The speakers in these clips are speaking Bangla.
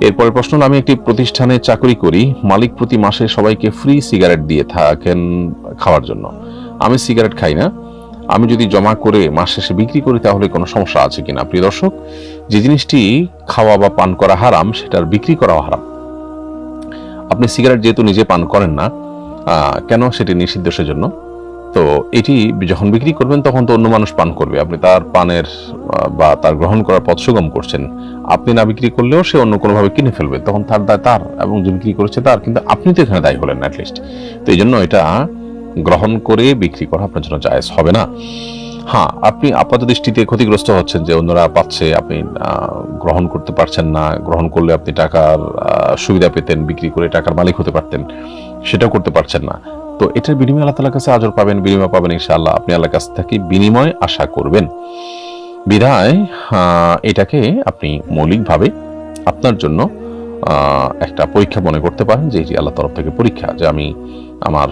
এরপরের প্রশ্ন আমি একটি প্রতিষ্ঠানে চাকরি করি, মালিক প্রতি মাসে সবাইকে ফ্রি সিগারেট দিয়ে থাকেন খাওয়ার জন্য। আমি সিগারেট খাই না। আমি যদি জমা করে মাস শেষে বিক্রি করি, তাহলে কোনো সমস্যা আছে কিনা? প্রিয় দর্শক, যে জিনিসটি খাওয়া বা পান করা হারাম, সেটার বিক্রি করাও হারাম। আপনি সিগারেট যেহেতু নিজে পান করেন না কেন সেটি নিষিদ্ধ সেজন্য? তো এটি যখন বিক্রি করবেন, তখন তো অন্য মানুষ পান করবে। আপনি তার পানের বা তার গ্রহণ করার পথ সুগম করছেন। আপনি না বিক্রি করলেও সে অন্য কোনোভাবে কিনে ফেলবে। তখন তার দায় তার এবং যে বিক্রি করেছে তার, কিন্তু আপনি তো এখানে দায়ী হলেন অ্যাটলিস্ট তো এই জন্য এটা গ্রহণ করে বিক্রি করা আপনার জন্য জায়েজ হবে না। হ্যাঁ আপনি আপাত দৃষ্টিতে ক্ষতিগ্রস্ত হচ্ছেন যে অন্যরা পাচ্ছে, আপনি গ্রহণ করতে পারছেন না। গ্রহণ করলে আপনি টাকার সুবিধা পেতেন, বিক্রি করে টাকার মালিক হতে পারতেন। সেটাও করতে পারছেন না। তো এটার বিনিময়ে আল্লাহ তালার কাছে আজর পাবেন, বিনিময় পাবেন ইনশাআল্লাহ। আপনি আল্লাহর কাছ থেকে বিনিময় আশা করবেন। বিধায় এটাকে আপনি মৌলিকভাবে আপনার জন্য একটা পরীক্ষা মনে করতে পারেন যে আল্লাহ তরফ থেকে পরীক্ষা যে আমি আমার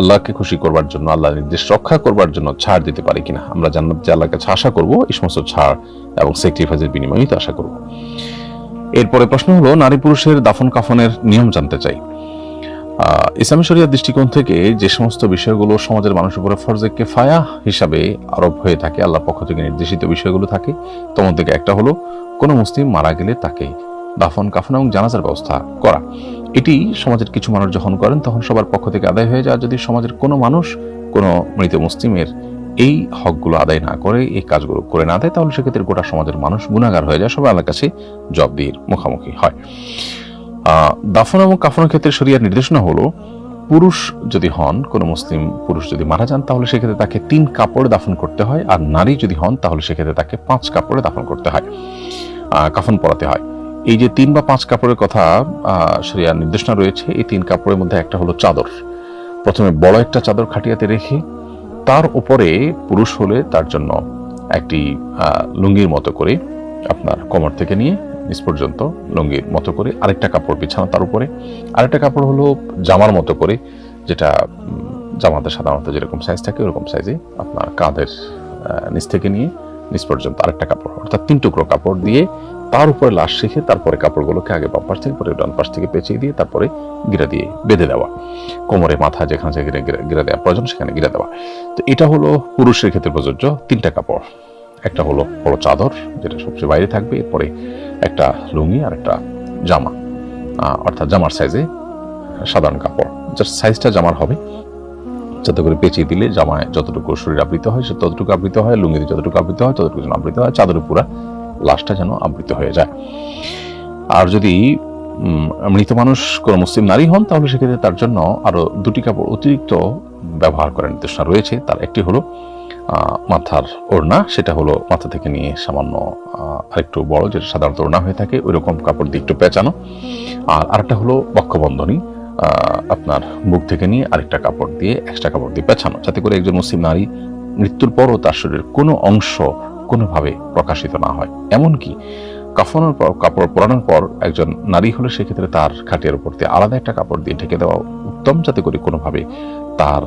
আল্লাহকে খুশি করবার জন্য আল্লাহ নির্দেশ রক্ষা করবার জন্য ছাড় দিতে পারি কিনা। আমরা জান্নাত যে আল্লাহর কাছে আশা করব, এই সমস্ত ছাড় এবং স্যাক্রিফাইসের বিনিময়ই তো আশা করব। এরপরে প্রশ্ন হলো, নারী পুরুষের দাফন কাফনের নিয়ম জানতে চাই। ইসলামী শরিয়ার দৃষ্টিকোণ থেকে যে সমস্ত বিষয়গুলো সমাজের মানুষের উপরে ফরজে কেফায়া হিসাবে আরোপ হয়ে থাকে আল্লাহ পক্ষ থেকে নির্দেশিত বিষয়গুলো থাকে। তোমার থেকে একটা হলো, কোনো মুসলিম মারা গেলে তাকে দাফন, কাফন এবং জানাজার ব্যবস্থা করা। এটি সমাজের কিছু মানুষ যখন করেন, তখন সবার পক্ষ থেকে আদায় হয়ে যায়। যদি সমাজের কোনো মানুষ, কোনো মৃত মুসলিমের এই হকগুলো আদায় না করে, এই কাজগুলো করে না দেয়, তাহলে সেক্ষেত্রে গোটা সমাজের মানুষ গুণাগার হয়ে যায়। সবাই আল্লাহর কাছে জবাবদিহির মুখোমুখি হয়। দাফন এবং কাফনের ক্ষেত্রে শরিয়ার নির্দেশনা হলো, পুরুষ যদি হন, কোনো মুসলিম পুরুষ যদি মারা যান, তাহলে সেক্ষেত্রে তাকে তিন কাপড়ে দাফন করতে হয়, আর নারী যদি হন, তাহলে সেক্ষেত্রে তাকে পাঁচ কাপড়ে দাফন করতে হয় কাফন পরাতে হয়। এই যে তিন বা পাঁচ কাপড়ের কথা শরিয়ার নির্দেশনা রয়েছে, এই তিন কাপড়ের মধ্যে একটা হলো চাদর। প্রথমে বড় একটা চাদর খাটিয়াতে রেখে, তার উপরে পুরুষ হলে তার জন্য একটি লুঙ্গির মতো করে আপনার কোমর থেকে নিয়ে নিচ পর্যন্ত লুঙ্গির মতো করে আরেকটা কাপড় বিছানো তার উপরে। আরেকটা কাপড় হলো জামার মতো করে, যেটা জামাতে সাধারণত যেরকম সাইজ থাকে ওরকম সাইজে আপনার কাঁধের নিচ থেকে নিয়ে নিচ পর্যন্ত আরেকটা কাপড়, অর্থাৎ তিন টুকরো কাপড় দিয়ে তার উপরে লাশ রেখে তারপরে কাপড়গুলোকে আগে বাম পাশ থেকে পরে ডান পাশ থেকে পেঁচিয়ে দিয়ে তারপরে গিরা দিয়ে বেঁধে দেওয়া। কোমরে মাথা যেখানে যেখানে গিরা- দেওয়া প্রয়োজন সেখানে গিরা দেওয়া। তো এটা হলো পুরুষের ক্ষেত্রে প্রযোজ্য তিনটা কাপড়। একটা হলো বড় চাদর, যেটা সবচেয়ে বাইরে থাকবে, এরপরে একটা লুঙ্গি আর একটা জামা অর্থাৎ জামার সাইজে সাধারণ কাপড়। যার সাইজটা জামার হবে। যাতে করে পেঁচিয়ে দিলে জামায় যতটুকু শরীর আবৃত হয়, সে ততটুকু আবৃত হয়, লুঙ্গিতে যতটুকু আবৃত হয়, ততটুকু যেন আবৃত হয়, চাদরে পুরা লাশটা যেন আবৃত হয়ে যায়। আর যদি মৃত মানুষ কোনো মুসলিম নারী হন, তাহলে সেক্ষেত্রে তার জন্য আরও দুটি কাপড় অতিরিক্ত ব্যবহার করার নির্দেশনা রয়েছে। তার একটি হলো মাথার ওড়না, সেটা হলো মাথা থেকে নিয়ে সামান্য আরেকটু বড়, যেটা সাধারণত ওড়না হয়ে থাকে ওই রকম কাপড় দিয়ে একটু পেঁচানো। আর আরেকটা হলো বক্ষবন্ধনী আপনার মুখ থেকে নিয়ে আরেকটা কাপড় দিয়ে এক্সট্রা কাপড় দিয়ে পেঁচানো, যাতে করে একজন মুসলিম নারী মৃত্যুর পরও তার শরীরের কোনো অংশ কোনোভাবে প্রকাশিত না হয়। এমনকি কাফনের পর, কাপড় পরানোর পর একজন নারী হলে সেক্ষেত্রে তার খাটিয়ার উপর দিয়ে আলাদা একটা কাপড় দিয়ে ঢেকে দেওয়া উত্তম, যাতে করে কোনোভাবে তার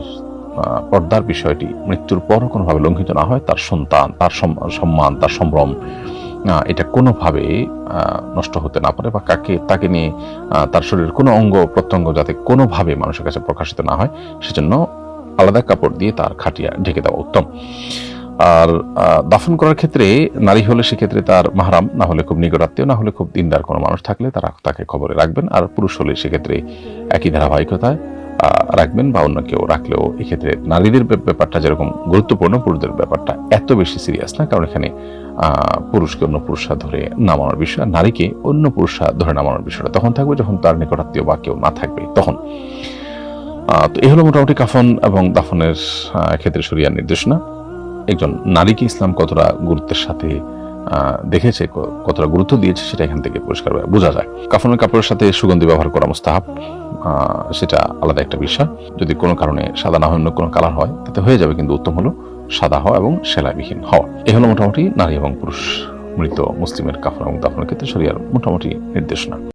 পর্দার বিষয়টি মৃত্যুর পরও কোনোভাবে লঙ্ঘিত না হয়, তার সন্তান, তার সম্মান, তার সম্ভ্রম এটা কোনোভাবে নষ্ট হতে না পারে বা কাকে, তাকে নিয়ে তার শরীরের কোনো অঙ্গ প্রত্যঙ্গ যাতে কোনোভাবে মানুষের কাছে প্রকাশিত না হয়, সেজন্য আলাদা কাপড় দিয়ে তার খাটিয়া ঢেকে দেওয়া উত্তম। আর দাফন করার ক্ষেত্রে নারী হলে সেক্ষেত্রে তার মাহারাম, না হলে খুব নিকটাত্মীয়, না হলে খুব দিনদার কোনো মানুষ থাকলে তারা তাকে খবরে রাখবেন। আর পুরুষ হলে সেক্ষেত্রে একই ধারাবাহিকতায় রাখবেন বা অন্য কেউ রাখলেও এক্ষেত্রে নারীদের ব্যাপারটা যেরকম গুরুত্বপূর্ণ, পুরুষদের ব্যাপারটা এত বেশি সিরিয়াস না, কারণ এখানে পুরুষকে অন্য পুরুষরা ধরে নামানোর বিষয় নারীকে অন্য পুরুষরা ধরে নামানোর বিষয়টা তখন থাকবে, যখন তার নিকটাত্মীয় বা কেউ না থাকবে তখন। তো এই হলো মোটামুটি কাফন এবং দাফনের ক্ষেত্রে শরিয়ার নির্দেশনা। একজন নারীকে ইসলাম কতটা গুরুত্বের সাথে দেখেছে কতটা গুরুত্ব দিয়েছে সেটা এখান থেকে পরিষ্কার বোঝা যায়। কাফনের কাপড়ের সাথে সুগন্ধি ব্যবহার করা মোস্তাহাব সেটা আলাদা একটা বিষয়। যদি কোনো কারণে সাদা না হয়, অন্য কোনো কালার হয়, তাতে হয়ে যাবে কিন্তু উত্তম হলো সাদা হওয়া এবং সেলাইবিহীন হওয়া। এ হলো মোটামুটি নারী এবং পুরুষ মৃত মুসলিমের কাফন এবং দাফনের ক্ষেত্রে শরিয়ার মোটামুটি নির্দেশনা।